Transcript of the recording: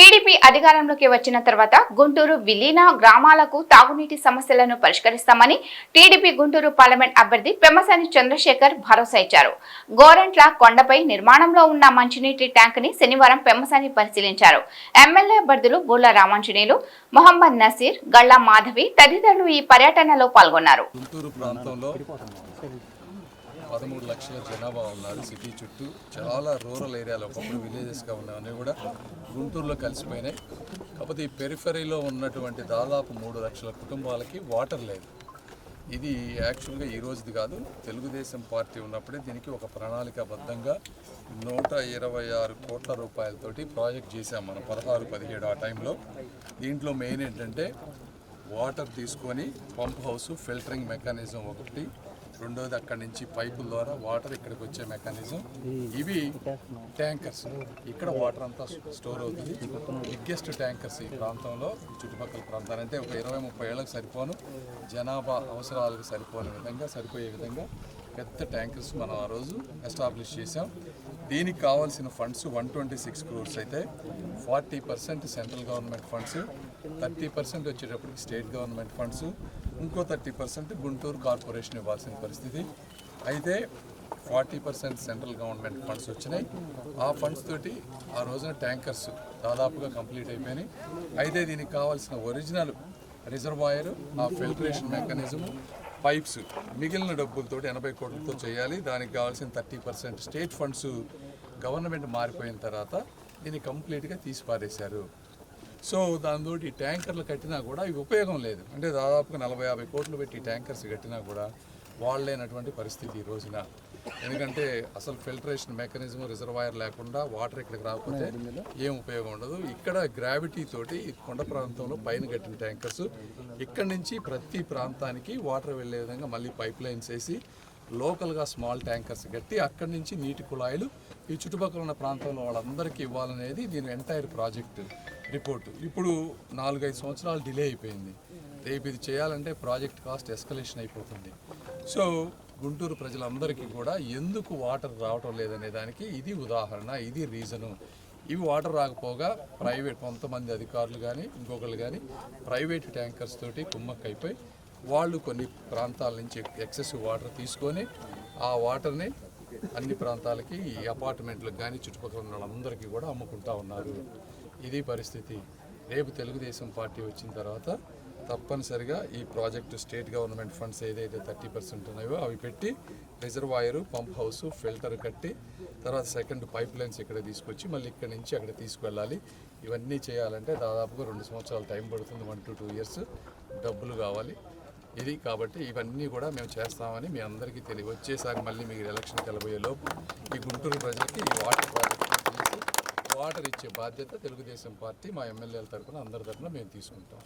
TDP అధికారంలోకి వచ్చిన తర్వాత గుంటూరు విలీన గ్రామాలకు తాగునీటి సమస్యలను పరిష్కరిస్తామని టీడీపీ గుంటూరు పార్లమెంట్ అభ్యర్థి పెమ్మసాని చంద్రశేఖర్ భరోసా ఇచ్చారు. గోరంట్ల కొండపై నిర్మాణంలో ఉన్న మంచినీటి ట్యాంక్ని శనివారం పెమ్మసాని పరిశీలించారు. ఎమ్మెల్యే అభ్యర్థులు బూర్ల రామాంజనేయులు మొహమ్మద్ నసీర్ గల్లా మాధవి తదితరులు ఈ పర్యటనలో పాల్గొన్నారు. పదమూడు లక్షల జనాభా ఉన్నారు సిటీ చుట్టూ. చాలా రూరల్ ఏరియాలో ఒకప్పుడు విలేజెస్గా ఉన్నవన్నీ కూడా గుంటూరులో కలిసిపోయినాయి. కాకపోతే ఈ పెరిఫెరీలో ఉన్నటువంటి దాదాపు మూడు లక్షల కుటుంబాలకి వాటర్ లేదు. ఇది యాక్చువల్గా ఈ రోజుది కాదు తెలుగుదేశం పార్టీ ఉన్నప్పుడే దీనికి ఒక ప్రణాళికాబద్ధంగా నూట ఇరవై ఆరు కోట్ల రూపాయలతోటి ప్రాజెక్ట్ చేశాం మనం పదహారు పదిహేడు ఆ టైంలో. దీంట్లో మెయిన్ ఏంటంటే వాటర్ తీసుకొని పంప్ హౌస్ ఫిల్టరింగ్ మెకానిజం ఒకటి రెండోది అక్కడి నుంచి పైపుల ద్వారా వాటర్ ఇక్కడికి వచ్చే మెకానిజం. ఇవి ట్యాంకర్స్. ఇక్కడ వాటర్ అంతా స్టోర్ అవుతుంది. బిగ్గెస్ట్ ట్యాంకర్స్ ఈ ప్రాంతంలో చుట్టుపక్కల ప్రాంతాలు. అంటే ఒక ఇరవై ముప్పై ఏళ్ళకి సరిపోను. జనాభా అవసరాలకు సరిపోని విధంగా సరిపోయే విధంగా పెద్ద ట్యాంకర్స్ మనం ఆ రోజు ఎస్టాబ్లిష్ చేసాం దీనికి కావాల్సిన funds one twenty six crores అయితే forty percent central government funds thirty percent వచ్చేటప్పటికి స్టేట్ గవర్నమెంట్ ఫండ్స్ ఇంకో థర్టీ పర్సెంట్ గుంటూరు కార్పొరేషన్ ఇవ్వాల్సిన పరిస్థితి. అయితే forty percent central government funds వచ్చినాయి. ఆ ఫండ్స్ తోటి ఆ రోజున ట్యాంకర్స్ దాదాపుగా కంప్లీట్ అయిపోయినాయి. అయితే దీనికి కావాల్సిన ఒరిజినల్ రిజర్వాయర్ ఆ ఫిల్టరేషన్ మెకానిజం పైప్స్ మిగిలిన డబ్బులతోటి ఎనభై కోట్లతో చేయాలి. దానికి కావాల్సిన thirty percent state funds government మారిపోయిన తర్వాత దీన్ని కంప్లీట్గా తీసిపారేశారు. సో దాంతో ఈ ట్యాంకర్లు కట్టినా కూడా ఇవి ఉపయోగం లేదు. అంటే దాదాపుగా నలభై యాభై కోట్లు పెట్టి ట్యాంకర్స్ కట్టినా కూడా వాళ్ళైనటువంటి పరిస్థితి ఈ రోజున. ఎందుకంటే అసలు ఫిల్టరేషన్ మెకానిజం రిజర్వాయర్ లేకుండా వాటర్ ఇక్కడికి రాకపోతే ఏం ఉపయోగం ఉండదు. ఇక్కడ గ్రావిటీ తోటి కొండ ప్రాంతంలో పైన కట్టిన ట్యాంకర్స్ ఇక్కడ నుంచి ప్రతి ప్రాంతానికి వాటర్ వెళ్ళే విధంగా మళ్ళీ పైప్ లైన్స్ వేసి లోకల్గా స్మాల్ ట్యాంకర్స్ కట్టి అక్కడి నుంచి నీటి కుళాయిలు ఈ చుట్టుపక్కల ఉన్న ప్రాంతంలో వాళ్ళందరికీ ఇవ్వాలనేది దీని ఎంటైర్ ప్రాజెక్ట్. రిపోర్టు. ఇప్పుడు నాలుగైదు సంవత్సరాలు డిలే అయిపోయింది. రేపు ఇది చేయాలంటే ప్రాజెక్ట్ కాస్ట్ ఎస్కలేషన్ అయిపోతుంది. సో గుంటూరు ప్రజలందరికీ కూడా ఎందుకు వాటర్ రావటం లేదనే దానికి ఇది ఉదాహరణ ఇది రీజను. ఇవి వాటర్ రాకపోగా ప్రైవేట్ కొంతమంది అధికారులు కానీ ఇంకొకరు కానీ ప్రైవేట్ ట్యాంకర్స్ తోటి కుమ్మక్కైపోయి వాళ్ళు కొన్ని ప్రాంతాల నుంచి ఎక్సెసివ్ వాటర్ తీసుకొని ఆ వాటర్ని అన్ని ప్రాంతాలకి ఈ అపార్ట్మెంట్లకు కానీ చుట్టుపక్కల ఉన్న వాళ్ళందరికీ కూడా అమ్ముకుంటా ఉన్నారు. ఇది పరిస్థితి. రేపు తెలుగుదేశం పార్టీ వచ్చిన తర్వాత తప్పనిసరిగా ఈ ప్రాజెక్టు స్టేట్ గవర్నమెంట్ ఫండ్స్ ఏదైతే థర్టీ పర్సెంట్ ఉన్నాయో అవి పెట్టి రిజర్వాయరు పంప్ హౌస్ ఫిల్టర్ కట్టి తర్వాత సెకండ్ పైప్ లైన్స్ ఇక్కడ తీసుకొచ్చి మళ్ళీ ఇక్కడ నుంచి అక్కడ తీసుకువెళ్ళాలి. ఇవన్నీ చేయాలంటే దాదాపుగా రెండు సంవత్సరాలు టైం పడుతుంది. వన్ టు టూ ఇయర్స్ డబ్బులు కావాలి. ఇది కాబట్టి ఇవన్నీ కూడా మేము చేస్తామని మీ అందరికీ తెలియ వచ్చేసారి మళ్ళీ మీకు ఎలక్షన్కి వెళ్ళబోయే లోపు ఈ గుంటూరు ప్రజలకి ఈ వాటర్ ప్రాజెక్ట్ వాటర్ ఇచ్చే బాధ్యత తెలుగుదేశం పార్టీ మా ఎమ్మెల్యేల తరఫున అందరి తరఫున మేము తీసుకుంటాం.